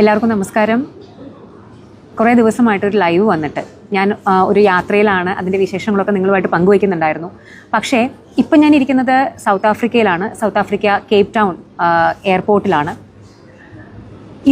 എല്ലാവർക്കും നമസ്കാരം. കുറേ ദിവസമായിട്ടൊരു ലൈവ് വന്നിട്ട് ഞാൻ ഒരു യാത്രയിലാണ്. അതിന്റെ വിശേഷങ്ങളൊക്കെ നിങ്ങളുമായിട്ട് പങ്കുവയ്ക്കുന്നുണ്ടായിരുന്നു. പക്ഷേ ഇപ്പം ഞാൻ ഇരിക്കുന്നത് സൗത്ത് ആഫ്രിക്കയിലാണ്. സൗത്ത് ആഫ്രിക്ക കേപ് ടൗൺ എയർപോർട്ടിലാണ്.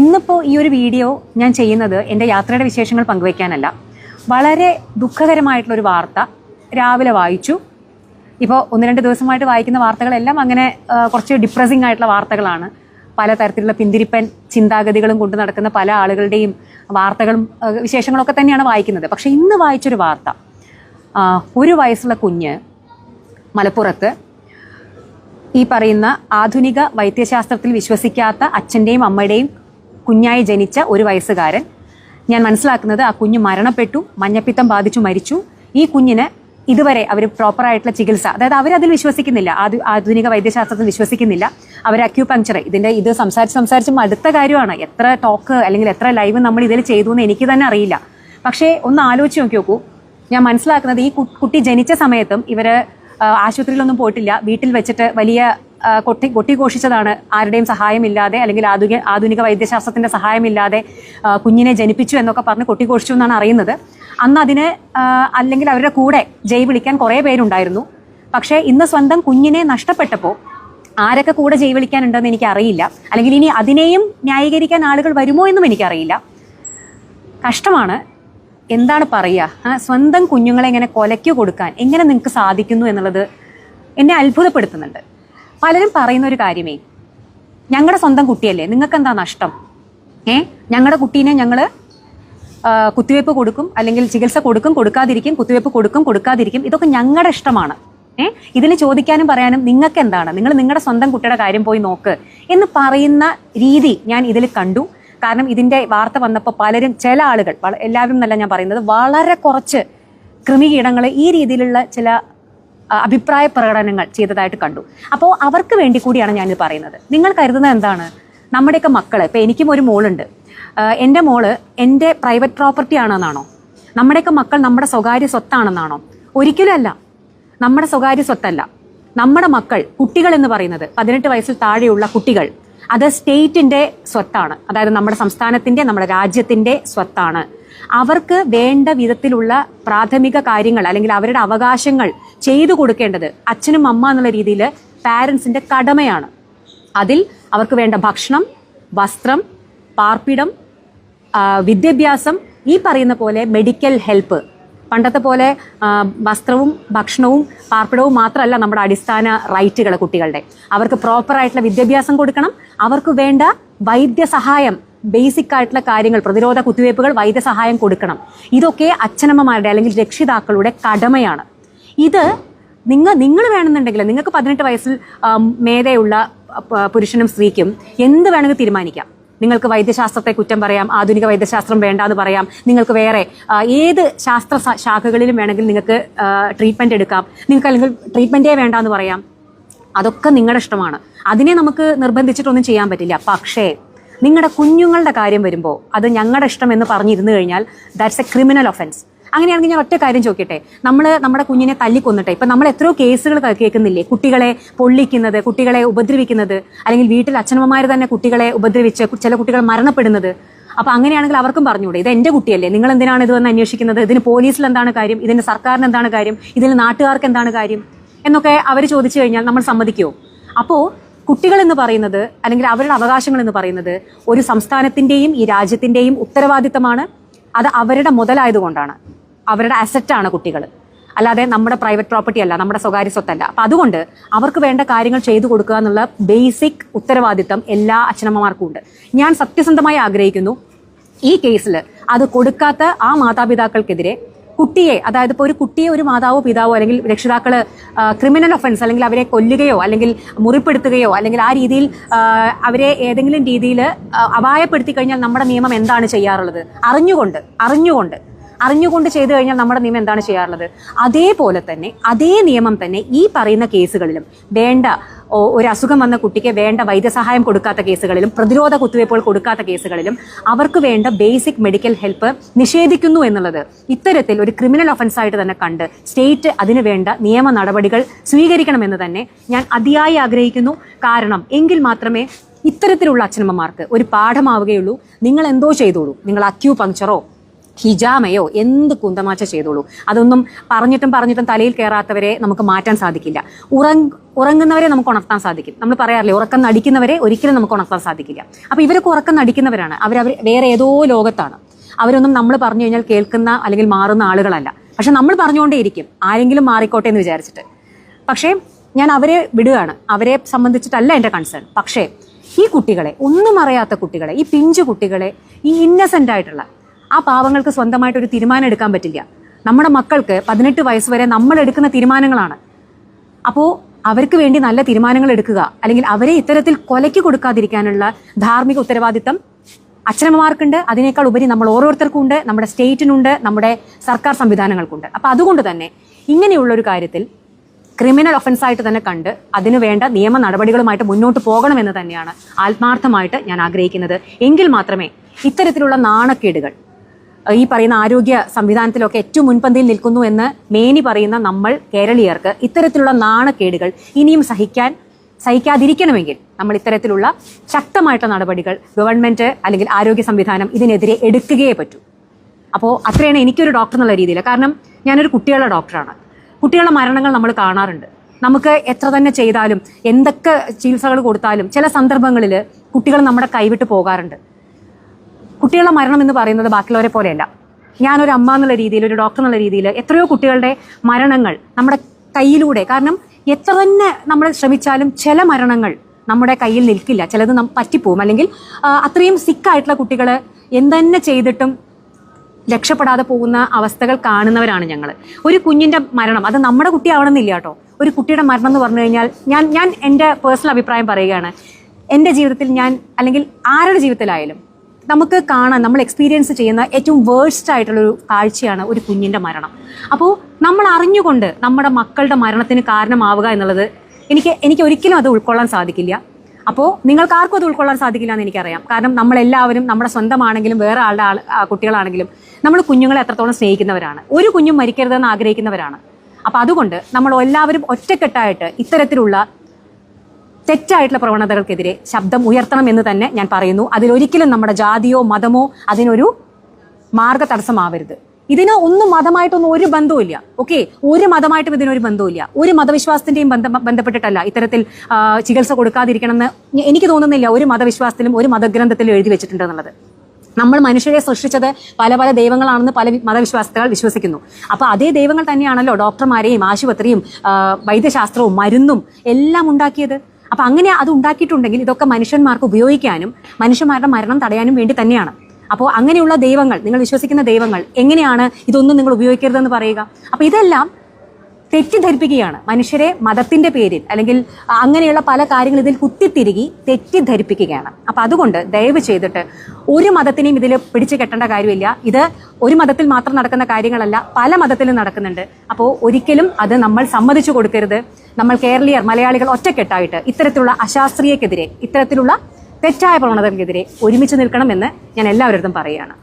ഇന്നിപ്പോൾ ഈ ഒരു വീഡിയോ ഞാൻ ചെയ്യുന്നത് എന്റെ യാത്രയുടെ വിശേഷങ്ങൾ പങ്കുവയ്ക്കാനല്ല. വളരെ ദുഃഖകരമായിട്ടുള്ളൊരു വാർത്ത രാവിലെ വായിച്ചു. ഇപ്പോൾ ഒന്ന് രണ്ട് ദിവസമായിട്ട് വായിക്കുന്ന വാർത്തകളെല്ലാം അങ്ങനെ കുറച്ച് ഡിപ്രസിംഗ് ആയിട്ടുള്ള വാർത്തകളാണ്. പലതരത്തിലുള്ള പിന്തിരിപ്പൻ ചിന്താഗതികളും കൊണ്ട് നടക്കുന്ന പല ആളുകളുടെയും വാർത്തകളും വിശേഷങ്ങളൊക്കെ തന്നെയാണ് വായിക്കുന്നത്. പക്ഷേ ഇന്ന് വായിച്ചൊരു വാർത്ത ഒരു വയസ്സുള്ള കുഞ്ഞ് മലപ്പുറത്ത് ഈ പറയുന്ന ആധുനിക വൈദ്യശാസ്ത്രത്തിൽ വിശ്വസിക്കാത്ത അച്ഛന്റെയും അമ്മയുടെയും കുഞ്ഞായി ജനിച്ച ഒരു വയസ്സുകാരൻ. ഞാൻ മനസ്സിലാക്കുന്നത് ആ കുഞ്ഞ് മരണപ്പെട്ടു മഞ്ഞപ്പിത്തം ബാധിച്ചു മരിച്ചു. ഈ കുഞ്ഞിന് ഇതുവരെ അവർ പ്രോപ്പറായിട്ടുള്ള ചികിത്സ അതായത് അവരതിൽ വിശ്വസിക്കുന്നില്ല ആധു- ആധുനിക വൈദ്യശാസ്ത്രത്തിൽ വിശ്വസിക്കുന്നില്ല. അവർ അക്യൂപങ്ചർ ഇതിന്റെ ഇത് സംസാരിച്ച് സംസാരിച്ച് അടുത്ത കാര്യമാണ്. എത്ര ടോക്ക് അല്ലെങ്കിൽ എത്ര ലൈവ് നമ്മൾ ഇതിൽ ചെയ്തു എന്ന് എനിക്ക് തന്നെ അറിയില്ല. പക്ഷേ ഒന്ന് ആലോചിച്ച് നോക്കി നോക്കൂ. ഞാൻ മനസ്സിലാക്കുന്നത് ഈ കുട്ടി ജനിച്ച സമയത്തും ഇവർ ആശുപത്രിയിലൊന്നും പോയിട്ടില്ല. വീട്ടിൽ വെച്ചിട്ട് വലിയ കൊട്ടി കൊട്ടിഘോഷിച്ചതാണ് ആരുടെയും സഹായമില്ലാതെ അല്ലെങ്കിൽ ആധുനിക ആധുനിക വൈദ്യശാസ്ത്രത്തിന്റെ സഹായമില്ലാതെ കുഞ്ഞിനെ ജനിപ്പിച്ചു എന്നൊക്കെ പറഞ്ഞ് കൊട്ടിഘോഷിച്ചു എന്നാണ് അറിയുന്നത്. അന്ന് അതിന് അല്ലെങ്കിൽ അവരുടെ കൂടെ ജയ് വിളിക്കാൻ കുറേ പേരുണ്ടായിരുന്നു. പക്ഷേ ഇന്ന് സ്വന്തം കുഞ്ഞിനെ നഷ്ടപ്പെട്ടപ്പോൾ ആരൊക്കെ കൂടെ ജയ് വിളിക്കാനുണ്ടെന്ന് എനിക്ക് അറിയില്ല അല്ലെങ്കിൽ ഇനി അതിനെയും ന്യായീകരിക്കാൻ ആളുകൾ വരുമോ എന്നും എനിക്കറിയില്ല. കഷ്ടമാണ്. എന്താണ് പറയുക? സ്വന്തം കുഞ്ഞുങ്ങളെ എങ്ങനെ കൊലയ്ക്ക് കൊടുക്കാൻ എങ്ങനെ നിങ്ങൾക്ക് സാധിക്കുന്നു എന്നുള്ളത് എന്നെ അത്ഭുതപ്പെടുത്തുന്നുണ്ട്. പലരും പറയുന്ന ഒരു കാര്യമേ ഞങ്ങളുടെ സ്വന്തം കുട്ടിയല്ലേ നിങ്ങൾക്ക് എന്താ നഷ്ടം? ഏ? ഞങ്ങളുടെ കുട്ടീനെ ഞങ്ങൾ കുത്തിവയ്പ്പ് കൊടുക്കും അല്ലെങ്കിൽ ചികിത്സ കൊടുക്കും കൊടുക്കാതിരിക്കും കുത്തിവയ്പ്പ് കൊടുക്കും കൊടുക്കാതിരിക്കും ഇതൊക്കെ ഞങ്ങളുടെ ഇഷ്ടമാണ്. ഇതിന് ചോദിക്കാനും പറയാനും നിങ്ങൾക്ക് എന്താണ് നിങ്ങൾ നിങ്ങളുടെ സ്വന്തം കുട്ടിയുടെ കാര്യം പോയി നോക്ക് എന്ന് പറയുന്ന രീതി ഞാൻ ഇതിൽ കണ്ടു. കാരണം ഇതിന്റെ വാർത്ത വന്നപ്പോൾ പലരും ചില ആളുകൾ എല്ലാവരും എന്നല്ല ഞാൻ പറയുന്നത് വളരെ കുറച്ച് കൃമികീടങ്ങൾ ഈ രീതിയിലുള്ള ചില അഭിപ്രായ പ്രകടനങ്ങൾ ചെയ്തതായിട്ട് കണ്ടു. അപ്പോൾ അവർക്ക് വേണ്ടി കൂടിയാണ് ഞാനിത് പറയുന്നത്. നിങ്ങൾ കരുതുന്നത് എന്താണ്? നമ്മുടെയൊക്കെ മക്കൾ ഇപ്പം എനിക്കും ഒരു മോളുണ്ട്. എന്റെ മോൾ എന്റെ പ്രൈവറ്റ് പ്രോപ്പർട്ടി ആണെന്നാണോ? നമ്മുടെയൊക്കെ മക്കൾ നമ്മുടെ സ്വകാര്യ സ്വത്താണെന്നാണോ? ഒരിക്കലും അല്ല. നമ്മുടെ സ്വകാര്യ സ്വത്തല്ല. നമ്മുടെ മക്കൾ കുട്ടികൾ എന്ന് പറയുന്നത് പതിനെട്ട് വയസ്സിൽ താഴെയുള്ള കുട്ടികൾ അത് സ്റ്റേറ്റിന്റെ സ്വത്താണ്. അതായത് നമ്മുടെ സംസ്ഥാനത്തിന്റെ നമ്മുടെ രാജ്യത്തിന്റെ സ്വത്താണ്. അവർക്ക് വേണ്ട വിധത്തിലുള്ള പ്രാഥമിക കാര്യങ്ങൾ അല്ലെങ്കിൽ അവരുടെ അവകാശങ്ങൾ ചെയ്തു കൊടുക്കേണ്ടത് അച്ഛനും അമ്മ എന്നുള്ള രീതിയിൽ പാരൻസിന്റെ കടമയാണ്. അതിൽ അവർക്ക് വേണ്ട ഭക്ഷണം വസ്ത്രം പാർപ്പിടം വിദ്യാഭ്യാസം ഈ പറയുന്ന പോലെ മെഡിക്കൽ ഹെൽപ്പ് പണ്ടത്തെ പോലെ വസ്ത്രവും ഭക്ഷണവും പാർപ്പിടവും മാത്രമല്ല നമ്മുടെ അടിസ്ഥാന റൈറ്റുകൾ കുട്ടികളുടെ. അവർക്ക് പ്രോപ്പറായിട്ടുള്ള വിദ്യാഭ്യാസം കൊടുക്കണം. അവർക്ക് വേണ്ട വൈദ്യസഹായം ബേസിക് ആയിട്ടുള്ള കാര്യങ്ങൾ പ്രതിരോധ കുത്തിവയ്പ്പുകൾ വൈദ്യസഹായം കൊടുക്കണം. ഇതൊക്കെ അച്ഛനമ്മമാരുടെ അല്ലെങ്കിൽ രക്ഷിതാക്കളുടെ കടമയാണ്. ഇത് നിങ്ങൾ നിങ്ങൾ വേണമെന്നുണ്ടെങ്കിൽ നിങ്ങൾക്ക് പതിനെട്ട് വയസ്സിൽ മേധയുള്ള പുരുഷനും സ്ത്രീക്കും എന്ത് വേണമെങ്കിൽ തീരുമാനിക്കാം. നിങ്ങൾക്ക് വൈദ്യശാസ്ത്രത്തെ കുറ്റം പറയാം ആധുനിക വൈദ്യശാസ്ത്രം വേണ്ട എന്ന് പറയാം. നിങ്ങൾക്ക് വേറെ ഏത് ശാസ്ത്ര ശാഖകളിലും വേണമെങ്കിൽ നിങ്ങൾക്ക് ട്രീറ്റ്മെന്റ് എടുക്കാം. നിങ്ങൾക്ക് അല്ലെങ്കിൽ ട്രീറ്റ്മെന്റേ വേണ്ട എന്ന് പറയാം. അതൊക്കെ നിങ്ങളുടെ ഇഷ്ടമാണ്. അതിനെ നമുക്ക് നിർബന്ധിച്ചിട്ടൊന്നും ചെയ്യാൻ പറ്റില്ല. പക്ഷേ നിങ്ങളുടെ കുഞ്ഞുങ്ങളുടെ കാര്യം വരുമ്പോൾ അത് ഞങ്ങളുടെ ഇഷ്ടം എന്ന് പറഞ്ഞിരുന്നു കഴിഞ്ഞാൽ ദാറ്റ്സ് എ ക്രിമിനൽ ഒഫൻസ് അങ്ങനെയാണെങ്കിൽ ഞാൻ ഒറ്റ കാര്യം ചോദിക്കട്ടെ. നമ്മൾ നമ്മുടെ കുഞ്ഞിനെ തല്ലിക്കൊന്നിട്ടെ. ഇപ്പം നമ്മൾ എത്രയോ കേസുകൾ കേൾക്കുന്നില്ലേ? കുട്ടികളെ പൊള്ളിക്കുന്നത് കുട്ടികളെ ഉപദ്രവിക്കുന്നത് അല്ലെങ്കിൽ വീട്ടിൽ അച്ഛനമ്മമാർ തന്നെ കുട്ടികളെ ഉപദ്രവിച്ച് ചില കുട്ടികൾ മരണപ്പെടുന്നത്. അപ്പൊ അങ്ങനെയാണെങ്കിൽ അവർക്കും പറഞ്ഞുകൂടെ. ഇത് എന്റെ കുട്ടിയല്ലേ? നിങ്ങൾ എന്തിനാണ് ഇത് വന്ന് അന്വേഷിക്കുന്നത്? ഇതിന് പോലീസിൽ എന്താണ് കാര്യം? ഇതിന് സർക്കാരിന് എന്താണ് കാര്യം? ഇതിന് നാട്ടുകാർക്ക് എന്താണ് കാര്യം? എന്നൊക്കെ അവർ ചോദിച്ചു കഴിഞ്ഞാൽ നമ്മൾ സമ്മതിക്കുമോ അപ്പോൾ കുട്ടികൾ എന്ന് പറയുന്നത് അല്ലെങ്കിൽ അവരുടെ അവകാശങ്ങൾ എന്ന് പറയുന്നത് ഒരു സംസ്ഥാനത്തിന്റെയും ഈ രാജ്യത്തിന്റെയും ഉത്തരവാദിത്തമാണ്. അത് അവരുടെ മുതലായതുകൊണ്ടാണ്. അവരുടെ അസറ്റാണ് കുട്ടികൾ അല്ലാതെ നമ്മുടെ പ്രൈവറ്റ് പ്രോപ്പർട്ടി അല്ല നമ്മുടെ സ്വകാര്യ സ്വത്തല്ല അപ്പം അതുകൊണ്ട് അവർക്ക് വേണ്ട കാര്യങ്ങൾ ചെയ്തു കൊടുക്കുക എന്നുള്ള ബേസിക് ഉത്തരവാദിത്തം എല്ലാ അച്ഛനമ്മമാർക്കും ഉണ്ട്. ഞാൻ സത്യസന്ധമായി ആഗ്രഹിക്കുന്നു ഈ കേസിൽ അത് കൊടുക്കാത്ത ആ മാതാപിതാക്കൾക്കെതിരെ കുട്ടിയെ അതായത് ഇപ്പോൾ ഒരു കുട്ടിയെ ഒരു മാതാവോ പിതാവോ അല്ലെങ്കിൽ രക്ഷിതാക്കൾ ക്രിമിനൽ ഒഫൻസ് അല്ലെങ്കിൽ അവരെ കൊല്ലുകയോ അല്ലെങ്കിൽ മുറിപ്പെടുത്തുകയോ അല്ലെങ്കിൽ ആ രീതിയിൽ അവരെ ഏതെങ്കിലും രീതിയിൽ അപായപ്പെടുത്തി കഴിഞ്ഞാൽ നമ്മുടെ നിയമം എന്താണ് ചെയ്യാറുള്ളത്? അറിഞ്ഞുകൊണ്ട് അറിഞ്ഞുകൊണ്ട് അറിഞ്ഞുകൊണ്ട് ചെയ്തു കഴിഞ്ഞാൽ നമ്മുടെ നിയമം എന്താണ് ചെയ്യാറുള്ളത്? അതേപോലെ തന്നെ അതേ നിയമം തന്നെ ഈ പറയുന്ന കേസുകളിലും വേണ്ട ഒരു അസുഖം വന്ന കുട്ടിക്ക് വേണ്ട വൈദ്യസഹായം കൊടുക്കാത്ത കേസുകളിലും പ്രതിരോധ കുത്തിവയ്പ്പുകൾ കൊടുക്കാത്ത കേസുകളിലും അവർക്ക് വേണ്ട ബേസിക് മെഡിക്കൽ ഹെൽപ്പ് നിഷേധിക്കുന്നു എന്നുള്ളത് ഇത്തരത്തിൽ ഒരു ക്രിമിനൽ ഒഫൻസായിട്ട് തന്നെ കണ്ട് സ്റ്റേറ്റ് അതിന് വേണ്ട നിയമ നടപടികൾ സ്വീകരിക്കണമെന്ന് തന്നെ ഞാൻ അതിയായി ആഗ്രഹിക്കുന്നു. കാരണം എങ്കിൽ മാത്രമേ ഇത്തരത്തിലുള്ള അച്ഛനമ്മമാർക്ക് ഒരു പാഠമാവുകയുള്ളൂ. നിങ്ങൾ എന്തോ ചെയ്തോളൂ. നിങ്ങൾ അക്യൂ പങ്ക്ചറോ ഹിജാമയോ എന്ത് കുന്തമാച്ച ചെയ്തോളൂ. അതൊന്നും പറഞ്ഞിട്ടും പറഞ്ഞിട്ടും തലയിൽ കയറാത്തവരെ നമുക്ക് മാറ്റാൻ സാധിക്കില്ല. ഉറങ് ഉറങ്ങുന്നവരെ നമുക്ക് ഉണർത്താൻ സാധിക്കും. നമ്മൾ പറയാറില്ലേ ഉറക്കം നടിക്കുന്നവരെ ഒരിക്കലും നമുക്ക് ഉണർത്താൻ സാധിക്കില്ല. അപ്പോൾ ഇവരൊക്കെ ഉറക്കം നടിക്കുന്നവരാണ്. അവരവർ വേറെ ഏതോ ലോകത്താണ്. അവരൊന്നും നമ്മൾ പറഞ്ഞു കഴിഞ്ഞാൽ കേൾക്കുന്ന അല്ലെങ്കിൽ മാറുന്ന ആളുകളല്ല. പക്ഷെ നമ്മൾ പറഞ്ഞുകൊണ്ടേയിരിക്കും. ആരെങ്കിലും മാറിക്കോട്ടെ എന്ന് വിചാരിച്ചിട്ട്. പക്ഷേ ഞാൻ അവരെ വിടുകയാണ്. അവരെ സംബന്ധിച്ചിട്ടല്ല എന്റെ കൺസേൺ പക്ഷേ ഈ കുട്ടികളെ ഒന്നും അറിയാത്ത കുട്ടികളെ ഈ പിഞ്ചു കുട്ടികളെ ഈ ഇന്നസെന്റ് ആയിട്ടുള്ള ആ പാവങ്ങൾക്ക് സ്വന്തമായിട്ട് ഒരു തീരുമാനം എടുക്കാൻ പറ്റില്ല. നമ്മുടെ മക്കൾക്ക് പതിനെട്ട് വയസ്സ് വരെ നമ്മൾ എടുക്കുന്ന തീരുമാനങ്ങളാണ്. അപ്പോൾ അവർക്ക് വേണ്ടി നല്ല തീരുമാനങ്ങൾ എടുക്കുക. അല്ലെങ്കിൽ അവരെ ഇത്തരത്തിൽ കൊലയ്ക്ക് കൊടുക്കാതിരിക്കാനുള്ള ധാർമ്മിക ഉത്തരവാദിത്തം അച്ഛനമ്മമാർക്കുണ്ട്. അതിനേക്കാൾ ഉപരി നമ്മൾ ഓരോരുത്തർക്കും ഉണ്ട്. നമ്മുടെ സ്റ്റേറ്റിനുണ്ട്. നമ്മുടെ സർക്കാർ സംവിധാനങ്ങൾക്കുണ്ട്. അപ്പോൾ അതുകൊണ്ട് തന്നെ ഇങ്ങനെയുള്ള ഒരു കാര്യത്തിൽ ക്രിമിനൽ ഒഫൻസ് ആയിട്ട് തന്നെ കണ്ട് അതിനു വേണ്ട നിയമ നടപടികളുമായിട്ട് മുന്നോട്ട് പോകണമെന്ന് തന്നെയാണ് ആത്മാർത്ഥമായിട്ട് ഞാൻ ആഗ്രഹിക്കുന്നത്. എങ്കിൽ മാത്രമേ ഇത്തരത്തിലുള്ള നാണക്കേടുകൾ ഈ പറയുന്ന ആരോഗ്യ സംവിധാനത്തിലൊക്കെ ഏറ്റവും മുൻപന്തിയിൽ നിൽക്കുന്നു എന്ന് മേനി പറയുന്ന നമ്മൾ കേരളീയർക്ക് ഇത്തരത്തിലുള്ള നാണക്കേടുകൾ ഇനിയും സഹിക്കാൻ സഹിക്കാതിരിക്കണമെങ്കിൽ നമ്മൾ ഇത്തരത്തിലുള്ള ശക്തമായിട്ടുള്ള നടപടികൾ ഗവൺമെന്റ് അല്ലെങ്കിൽ ആരോഗ്യ സംവിധാനം ഇതിനെതിരെ എടുക്കുകയേ പറ്റൂ. അപ്പോൾ അത്രയാണ് എനിക്കൊരു ഡോക്ടർ എന്നുള്ള രീതിയിൽ കാരണം ഞാനൊരു കുട്ടികളുടെ ഡോക്ടറാണ് കുട്ടികളുടെ മരണങ്ങൾ നമ്മൾ കാണാറുണ്ട്. നമുക്ക് എത്ര തന്നെ ചെയ്താലും എന്തൊക്കെ ചികിത്സകൾ കൊടുത്താലും ചില സന്ദർഭങ്ങളിൽ കുട്ടികൾ നമ്മുടെ കൈവിട്ട് പോകാറുണ്ട്. കുട്ടികളുടെ മരണം എന്ന് പറയുന്നത് ബാക്കിയുള്ളവരെ പോലെയല്ല. ഞാനൊരു അമ്മ എന്നുള്ള രീതിയിൽ ഒരു ഡോക്ടർ എന്നുള്ള രീതിയിൽ എത്രയോ കുട്ടികളുടെ മരണങ്ങൾ നമ്മുടെ കയ്യിലൂടെ കാരണം എത്ര തന്നെ നമ്മൾ ശ്രമിച്ചാലും ചില മരണങ്ങൾ നമ്മുടെ കയ്യിൽ നിൽക്കില്ല. ചിലത് നം പറ്റിപ്പോവും. അല്ലെങ്കിൽ അത്രയും സിക്കായിട്ടുള്ള കുട്ടികൾ എന്തെന്നെ ചെയ്തിട്ടും രക്ഷപ്പെടാതെ പോകുന്ന അവസ്ഥകൾ കാണുന്നവരാണ് ഞങ്ങൾ ഒരു കുഞ്ഞിന്റെ മരണം അത് നമ്മുടെ കുട്ടിയാവണമെന്നില്ല കേട്ടോ. ഒരു കുട്ടിയുടെ മരണം എന്ന് പറഞ്ഞു കഴിഞ്ഞാൽ ഞാൻ ഞാൻ എന്റെ പേഴ്സണൽ അഭിപ്രായം പറയുകയാണ്. എന്റെ ജീവിതത്തിൽ ഞാൻ അല്ലെങ്കിൽ ആരുടെ ജീവിതത്തിലായാലും നമുക്ക് കാണാൻ നമ്മൾ എക്സ്പീരിയൻസ് ചെയ്യുന്ന ഏറ്റവും വേഴ്സ്റ്റ് ആയിട്ടുള്ളൊരു കാഴ്ചയാണ് ഒരു കുഞ്ഞിന്റെ മരണം. അപ്പോൾ നമ്മൾ അറിഞ്ഞുകൊണ്ട് നമ്മുടെ മക്കളുടെ മരണത്തിന് കാരണമാവുക എന്നുള്ളത് എനിക്ക് എനിക്ക് ഒരിക്കലും അത് ഉൾക്കൊള്ളാൻ സാധിക്കില്ല. അപ്പോൾ നിങ്ങൾക്ക് ആർക്കും അത് ഉൾക്കൊള്ളാൻ സാധിക്കില്ല എന്ന് എനിക്കറിയാം. കാരണം നമ്മളെല്ലാവരും നമ്മുടെ സ്വന്തമാണെങ്കിലും വേറെ ആളുടെ ആൾ കുട്ടികളാണെങ്കിലും നമ്മൾ കുഞ്ഞുങ്ങളെ എത്രത്തോളം സ്നേഹിക്കുന്നവരാണ്. ഒരു കുഞ്ഞും മരിക്കരുതെന്ന് ആഗ്രഹിക്കുന്നവരാണ്. അപ്പോൾ അതുകൊണ്ട് നമ്മൾ എല്ലാവരും ഒറ്റക്കെട്ടായിട്ട് ഇത്തരത്തിലുള്ള തെറ്റായിട്ടുള്ള പ്രവണതകൾക്കെതിരെ ശബ്ദം ഉയർത്തണം എന്ന് തന്നെ ഞാൻ പറയുന്നു. അതിലൊരിക്കലും നമ്മുടെ ജാതിയോ മതമോ അതിനൊരു മാർഗ തടസ്സമാവരുത് ഇതിന് ഒന്നും മതമായിട്ടൊന്നും ഒരു ബന്ധവുമില്ല. ഓക്കെ? ഒരു മതമായിട്ടും ഇതിനൊരു ബന്ധവുമില്ല. ഒരു മതവിശ്വാസത്തിന്റെയും ബന്ധം ബന്ധപ്പെട്ടിട്ടല്ല ഇത്തരത്തിൽ ചികിത്സ കൊടുക്കാതിരിക്കണം എന്ന് എനിക്ക് തോന്നുന്നില്ല ഒരു മതവിശ്വാസത്തിലും ഒരു മതഗ്രന്ഥത്തിലും എഴുതി വെച്ചിട്ടുണ്ട് എന്നുള്ളത് നമ്മൾ മനുഷ്യരെ സൃഷ്ടിച്ചത് പല പല ദൈവങ്ങളാണെന്ന് പല മതവിശ്വാസികൾ വിശ്വസിക്കുന്നു. അപ്പൊ അതേ ദൈവങ്ങൾ തന്നെയാണല്ലോ ഡോക്ടർമാരെയും ആശുപത്രിയും വൈദ്യശാസ്ത്രവും മരുന്നും എല്ലാം ഉണ്ടാക്കിയത്. അപ്പൊ അങ്ങനെ അത് ഉണ്ടാക്കിയിട്ടുണ്ടെങ്കിൽ ഇതൊക്കെ മനുഷ്യന്മാർക്ക് ഉപയോഗിക്കാനും മനുഷ്യന്മാരുടെ മരണം തടയാനും വേണ്ടി തന്നെയാണ്. അപ്പോൾ അങ്ങനെയുള്ള ദൈവങ്ങൾ നിങ്ങൾ വിശ്വസിക്കുന്ന ദൈവങ്ങൾ എങ്ങനെയാണ് ഇതൊന്നും നിങ്ങൾ ഉപയോഗിക്കരുതെന്ന് പറയുക? അപ്പൊ ഇതെല്ലാം തെറ്റിദ്ധരിപ്പിക്കുകയാണ്. മനുഷ്യരെ മതത്തിന്റെ പേരിൽ അല്ലെങ്കിൽ അങ്ങനെയുള്ള പല കാര്യങ്ങൾ ഇതിൽ കുത്തിത്തിരുകി തെറ്റിദ്ധരിപ്പിക്കുകയാണ്. അപ്പൊ അതുകൊണ്ട് ദയവ് ചെയ്തിട്ട് ഒരു മതത്തിനെയും ഇതിൽ പിടിച്ചു കെട്ടേണ്ട കാര്യമില്ല. ഇത് ഒരു മതത്തിൽ മാത്രം നടക്കുന്ന കാര്യങ്ങളല്ല പല മതത്തിലും നടക്കുന്നുണ്ട്. അപ്പോൾ ഒരിക്കലും അത് നമ്മൾ സമ്മതിച്ചു കൊടുക്കരുത്. നമ്മൾ കേരളീയർ മലയാളികൾ ഒറ്റക്കെട്ടായിട്ട് ഇത്തരത്തിലുള്ള അശാസ്ത്രീയക്കെതിരെ ഇത്തരത്തിലുള്ള തെറ്റായ പ്രവണതകൾക്കെതിരെ ഒരുമിച്ച് നിൽക്കണമെന്ന് ഞാൻ എല്ലാവരുടെ പറയുകയാണ്.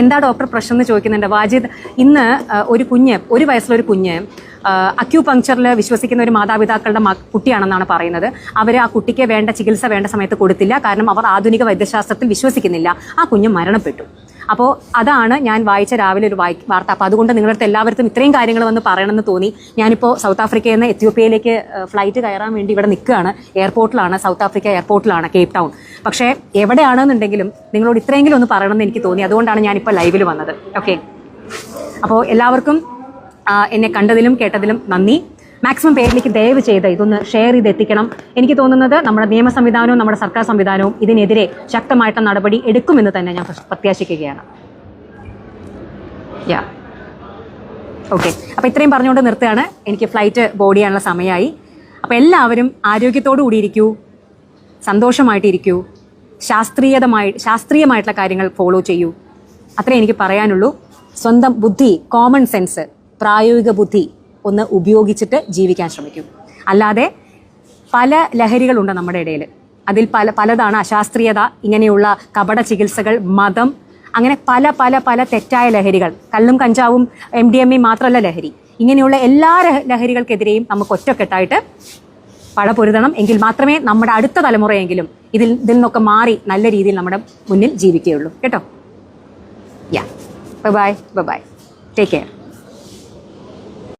എന്താ ഡോക്ടർ പ്രശ്നം എന്ന് ചോദിക്കുന്നുണ്ട്? വാജിദ് ഇന്ന് ഒരു കുഞ്ഞ് ഒരു വയസ്സുള്ള ഒരു കുഞ്ഞ് അക്യൂ പങ്ക്ചറിൽ വിശ്വസിക്കുന്ന ഒരു മാതാപിതാക്കളുടെ കുട്ടിയാണെന്നാണ് പറയുന്നത്. അവർ ആ കുട്ടിക്ക് വേണ്ട ചികിത്സ വേണ്ട സമയത്ത് കൊടുത്തില്ല. കാരണം അവർ ആധുനിക വൈദ്യശാസ്ത്രത്തിൽ വിശ്വസിക്കുന്നില്ല. ആ കുഞ്ഞ് മരണപ്പെട്ടു. അപ്പോൾ അതാണ് ഞാൻ വായിച്ച രാവിലെ ഒരു വായി വാർത്ത. അപ്പോൾ അതുകൊണ്ട് നിങ്ങളുടെ എല്ലാവർക്കും ഇത്രയും കാര്യങ്ങൾ വന്ന് പറയണമെന്ന് തോന്നി. ഞാനിപ്പോൾ സൗത്ത് ആഫ്രിക്കയിൽ നിന്ന് എത്യോപ്യയിലേക്ക് ഫ്ലൈറ്റ് കയറാൻ വേണ്ടി ഇവിടെ നിൽക്കുകയാണ്. എയർപോർട്ടിലാണ് സൗത്ത് ആഫ്രിക്ക എയർപോർട്ടിലാണ് കേപ്പ് ടൗൺ. പക്ഷേ എവിടെയാണെന്നുണ്ടെങ്കിലും നിങ്ങളോട് ഇത്രയെങ്കിലും ഒന്ന് പറയണമെന്ന് എനിക്ക് തോന്നി. അതുകൊണ്ടാണ് ഞാനിപ്പോൾ ലൈവിൽ വന്നത്. ഓക്കെ? അപ്പോൾ എല്ലാവർക്കും എന്നെ കണ്ടതിലും കേട്ടതിലും നന്ദി. മാക്സിമം പേരിലേക്ക് ദയവ് ചെയ്ത് ഇതൊന്ന് ഷെയർ ചെയ്ത് എത്തിക്കണം. എനിക്ക് തോന്നുന്നത് നമ്മുടെ നിയമ സംവിധാനവും നമ്മുടെ സർക്കാർ സംവിധാനവും ഇതിനെതിരെ ശക്തമായിട്ട് നടപടി എടുക്കുമെന്ന് തന്നെ ഞാൻ പ്രത്യാശിക്കുകയാണ്. യാ ഓക്കെ അപ്പോൾ ഇത്രയും പറഞ്ഞുകൊണ്ട് നിർത്തുകയാണ്. എനിക്ക് ഫ്ലൈറ്റ് ബോർഡ് ചെയ്യാനുള്ള സമയമായി. അപ്പോൾ എല്ലാവരും ആരോഗ്യത്തോടു കൂടി ഇരിക്കൂ. സന്തോഷമായിട്ടിരിക്കൂ. ശാസ്ത്രീയതമായി ശാസ്ത്രീയമായിട്ടുള്ള കാര്യങ്ങൾ ഫോളോ ചെയ്യൂ. അത്രേ എനിക്ക് പറയാനുള്ളൂ. സ്വന്തം ബുദ്ധി കോമൺ സെൻസ് പ്രായോഗിക ബുദ്ധി. ഒന്ന് ഉപയോഗിച്ചിട്ട് ജീവിക്കാൻ ശ്രമിക്കും. അല്ലാതെ പല ലഹരികളുണ്ട് നമ്മുടെ ഇടയിൽ. അതിൽ പല പലതാണ് അശാസ്ത്രീയത ഇങ്ങനെയുള്ള കപട ചികിത്സകൾ മതം അങ്ങനെ പല പല പല തെറ്റായ ലഹരികൾ. കല്ലും കഞ്ചാവും എം ഡി എം മാത്രമല്ല ലഹരി. ഇങ്ങനെയുള്ള എല്ലാ ലഹരികൾക്കെതിരെയും നമുക്ക് ഒറ്റക്കെട്ടായിട്ട് പഴ പൊരുതണം എങ്കിൽ മാത്രമേ നമ്മുടെ അടുത്ത തലമുറയെങ്കിലും ഇതിൽ ഇതിൽ നിന്നൊക്കെ മാറി നല്ല രീതിയിൽ നമ്മുടെ മുന്നിൽ ജീവിക്കുകയുള്ളൂ. കേട്ടോ? Yeah bye bye take care